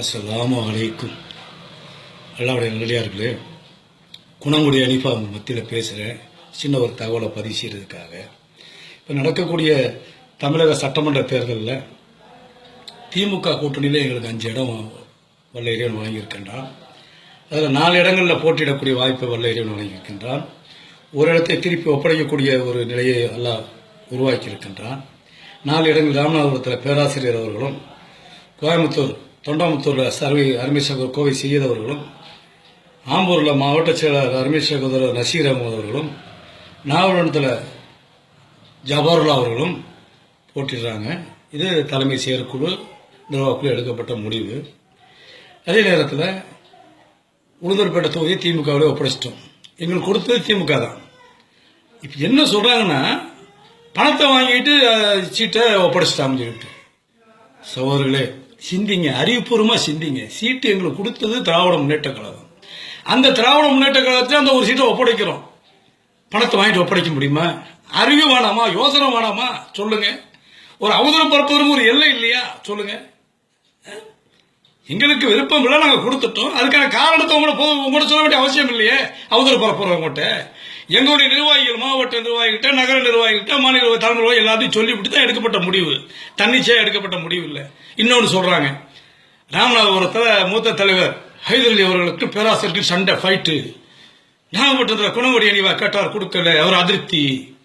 அஸ்லாம் அலைக்கும். அல்லாவுடைய நல்லடியார்களே குணங்குடி அனிஃபா அவங்க மத்தியில் பேசுகிறேன் சின்ன ஒரு தகவலை பதிவு செய்கிறதுக்காக இப்போ நடக்கக்கூடிய தமிழக சட்டமன்ற தேர்தலில் திமுக கூட்டணியில் எங்களுக்கு அஞ்சு இடம் வல்ல இறைவன் வழங்கியிருக்கின்றான். அதில் நாலு இடங்களில் போட்டியிடக்கூடிய வாய்ப்பை வல்ல இறைவன் வழங்கியிருக்கின்றான். ஒரு இடத்தை திருப்பி ஒப்படைக்கக்கூடிய ஒரு நிலையை எல்லாம் உருவாக்கியிருக்கின்றான். நாலு இடங்கள் ராமநாதபுரத்தில் பேராசிரியர் அவர்களும் கோயம்புத்தூர் தொண்டாமுத்தூரில் சர்வை அருமை சகோதரர் கோவை செய்யத் அவர்களும் ஆம்பூரில் மாவட்ட செயலாளர் அருமை சகோதரர் நசீர் அகமது அவர்களும் நாகப்பட்டினத்தில் ஜபாருல்லா அவர்களும் போட்டிடுறாங்க. இது தலைமை செயற்குழு நிர்வாகக்குழு எடுக்கப்பட்ட முடிவு. அதே நேரத்தில் உளுந்தூர்பேட்டை தொகுதி திமுகவிலே ஒப்படைச்சிட்டோம். எங்களுக்கு கொடுத்தது திமுக தான். இப்போ என்ன சொல்கிறாங்கன்னா பணத்தை வாங்கிட்டு சீட்டை ஒப்படைச்சிட்டாங்கன்னு சொல்லிட்டு. சகோதரர்களே சிந்திங்க அறிவுபூர்வமாக சிந்திங்க. சீட்டு எங்களுக்கு கொடுத்தது திராவிட முன்னேற்ற கழகம். அந்த திராவிட முன்னேற்ற கழகத்தில் அந்த ஒரு சீட்டை ஒப்படைக்கிறோம். பணத்தை வாங்கிட்டு ஒப்படைக்க முடியுமா? அறிவு வேணாமா? யோசனை வேணாமா? சொல்லுங்க. ஒரு அவதூறு பரப்புவதும் ஒரு எல்லை இல்லையா? சொல்லுங்க. எங்களுக்கு விருப்பம் இல்லை நாங்கள் கொடுத்துட்டோம். அதுக்கான காரணத்தை உங்களை போதும் உங்கள்கிட்ட சொல்ல வேண்டிய அவசியம் இல்லையே அவதூறு பரப்புறவங்ககிட்ட எங்களுடைய நிர்வாகிகள் மாவட்ட நிர்வாகிகிட்ட நகர நிர்வாகிகிட்ட மாநில தலைமை நிர்வாகி எல்லாத்தையும் சொல்லிவிட்டு தான் எடுக்கப்பட்ட முடிவு. தன்னிச்சையாக எடுக்கப்பட்ட முடிவு இல்லை. இன்னொன்று சொல்கிறாங்க ராமநாதபுரத்தில் மூத்த தலைவர் ஹைதரலி அவர்களுக்கு பேராசிரியர்கள் சண்டை ஃபைட்டு நாகப்பட்டினத்தில் குணவடி அணிவா கேட்டார் கொடுக்கல அவர் அதிருப்தி.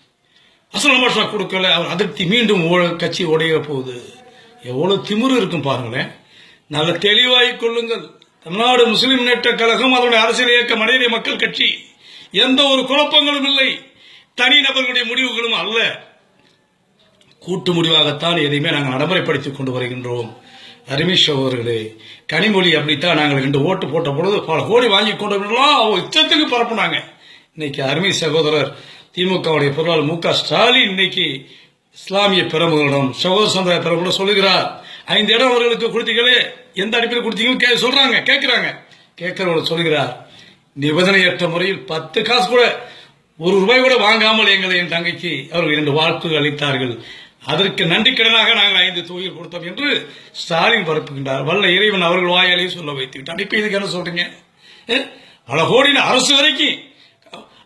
அசல் பாஷா கொடுக்கல அவர் அதிருப்தி மீண்டும் ஓ- கட்சி உடைய போகுது. எவ்வளோ திமிரு இருக்கும் பாருங்களேன். நல்ல தெளிவாகிக் கொள்ளுங்கள். தமிழ்நாடு முஸ்லிம் முன்னேற்ற கழகம் அதனுடைய அரசியல் இயக்க மனித மக்கள் கட்சி. எந்த ஒரு குழப்பங்களும் இல்லை. தனிநபர்களுடைய முடிவுகளும் அல்ல. கூட்டு முடிவாகத்தான் எதையுமே நாங்கள் நடைமுறைப்படுத்திக் கொண்டு வருகின்றோம். அருமை சகோதரர்களே கனிமொழி அப்படித்தான் நாங்கள் ரெண்டு ஓட்டு போட்ட பொழுது பல கோடி வாங்கி கொண்டு வரலாம் அவங்க இச்சத்துக்கு பரப்புனாங்க. இன்னைக்கு அருமை சகோதரர் திமுகவுடைய பொருளாளர் மு க. ஸ்டாலின் இன்னைக்கு இஸ்லாமிய பிரமுகளிடம் சகோதர சமுதாய பிரமுகர் சொல்லுகிறார். ஐந்து இடம் அவர்களுக்கு கொடுத்தீங்களே எந்த அடிப்படையில் கொடுத்தீங்கன்னு கே- சொல்றாங்க கேட்கிறாங்க. கேட்கிறவர்கள் சொல்கிறார் நிபந்தனையற்ற முறையில் பத்து காசு கூட ஒரு ரூபாய் கூட வாங்காமல் எங்களை என் தங்கைக்கு அவர்கள் இரண்டு வாழ்த்து அளித்தார்கள். அதற்கு நன்றி கடனாக நாங்கள் ஐந்து தொகுதிகள் கொடுத்தோம் என்று ஸ்டாலின் பரப்புகின்றார். வல்ல இறைவன் அவர்கள் வாயாலேயே சொல்ல வைத்து விட்டான் இப்ப இதுக்கு என்ன சொல்றீங்க? பல கோடின அரசு வரைக்கும்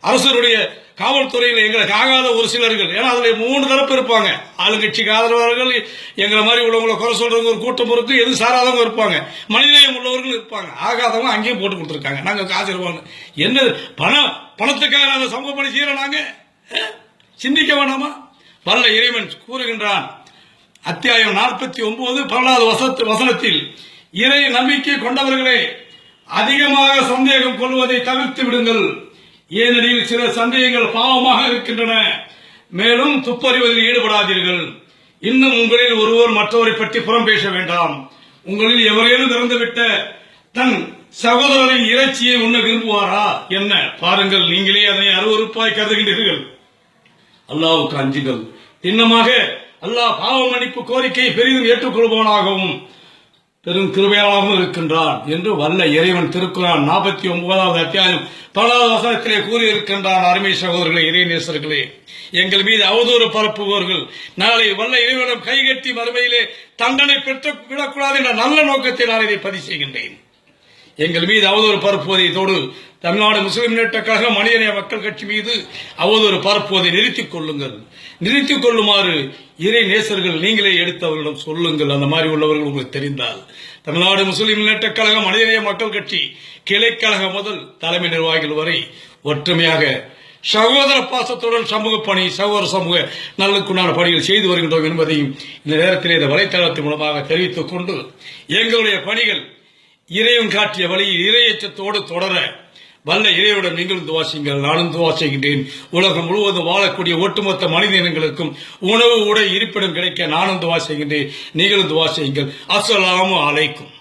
அரசருடைய காவல்துறையில் எங்களுக்கு ஆகாத ஒரு சிலர்கள். ஏன்னா அதுல மூணு தரப்பு இருப்பாங்க. ஆளுங்கட்சிக்கு ஆதரவாளர்கள் எங்களை மாதிரி உள்ளவங்களை குறை சொல்றவங்க ஒரு கூட்டம் இருக்கு எது சாராதவங்க இருப்பாங்க. மனிதநேயம் உள்ளவர்கள் இருப்பாங்க. ஆகாதவங்க அங்கேயும் போட்டு கொடுத்துருக்காங்க. நாங்க காசு இருப்பாங்க என்ன பணம் பணத்துக்காக நாங்கள் சமூக பணி செய்யறோம் நாங்க? சிந்திக்க வேணாமா வரல இறைவன் கூறுகின்றான் அத்தியாயம் நாற்பத்தி ஒன்பது பன்னெண்டாவது வசத்து வசனத்தில் இறை நம்பிக்கை கொண்டவர்களே அதிகமாக சந்தேகம் கொள்வதை தவிர்த்து விடுங்கள். ஏனெனில் சில சந்தேகங்கள் பாவமாக இருக்கின்றன. மேலும் துப்பறிவதில் ஈடுபடாதீர்கள். இன்னும் உங்களில் ஒருவர் மற்றவரை பற்றி புறம் பேச வேண்டாம். உங்களில் எவரேனும் இறந்துவிட்ட தன் சகோதரரின் இறைச்சியை உண்ண விரும்புவாரா என்ன? பாருங்கள் நீங்களே அதனை அருவருப்பாய் கருதுகின்றீர்கள். அல்லாவுக்கு அஞ்சுங்கள். இன்னமாக அல்லாஹ் பாவ மன்னிப்பு கோரிக்கையை பெரிதும் ஏற்றுக்கொள்பவனாகவும் பெரும் கிருபையாளராகவும் இருக்கின்றான் என்று வல்ல இறைவன் திருக்குறான் நாற்பத்தி ஒன்பதாவது அத்தியாயம் பலாவது வசனத்திலே கூறியிருக்கின்றான் அருமை சகோதரர்களே இறைநேசர்களே. எங்கள் மீது அவதூறு பரப்புபவர்கள் நாளை வல்ல இறைவனம் கைகட்டி மறுமையிலே தண்டனை பெற்று விடக்கூடாது என்ற நல்ல நோக்கத்தில் நான் இதை பதிவு செய்கின்றேன். எங்கள் மீது அவதூறு பரப்புவதையோடு தமிழ்நாடு முஸ்லிம் முன்னேற்ற கழக மனிதநேய மக்கள் கட்சி மீது அவதூறு பரப்புவதை நிறுத்திக் கொள்ளுங்கள். நிறுத்திக் கொள்ளுமாறு இறை நேசர்கள் நீங்களே எடுத்தவர்களிடம் சொல்லுங்கள். அந்த மாதிரி உள்ளவர்கள் உங்களுக்கு தெரிந்தால். தமிழ்நாடு முஸ்லிம் முன்னேற்ற கழக மனிதநேய மக்கள் கட்சி கிளைக்கழக முதல் தலைமை நிர்வாகிகள் வரை ஒற்றுமையாக சகோதர பாசத்துடன் சமூக பணி சகோதர சமூக நலனுக்குண்டான பணிகள் செய்து வருகின்றோம் என்பதையும் இந்த நேரத்தில் இந்த வலைத்தளத்தின் மூலமாக தெரிவித்துக் கொண்டு எங்களுடைய பணிகள் இறைவன் காட்டிய வழியில் இறையச்சத்தோடு தொடர வல்ல இறைவனுடன் நீங்களும் துவாசிங்கள் நானும் துவா செய்கின்றேன் உலகம் முழுவதும் வாழக்கூடிய ஒட்டுமொத்த மனித இனங்களுக்கும் உணவு உடை இருப்பிடம் கிடைக்க நானும் துவா செய்கின்றேன் நீங்களும் துவா செய்யுங்கள் அஸ்ஸலாமு அலைக்கும்.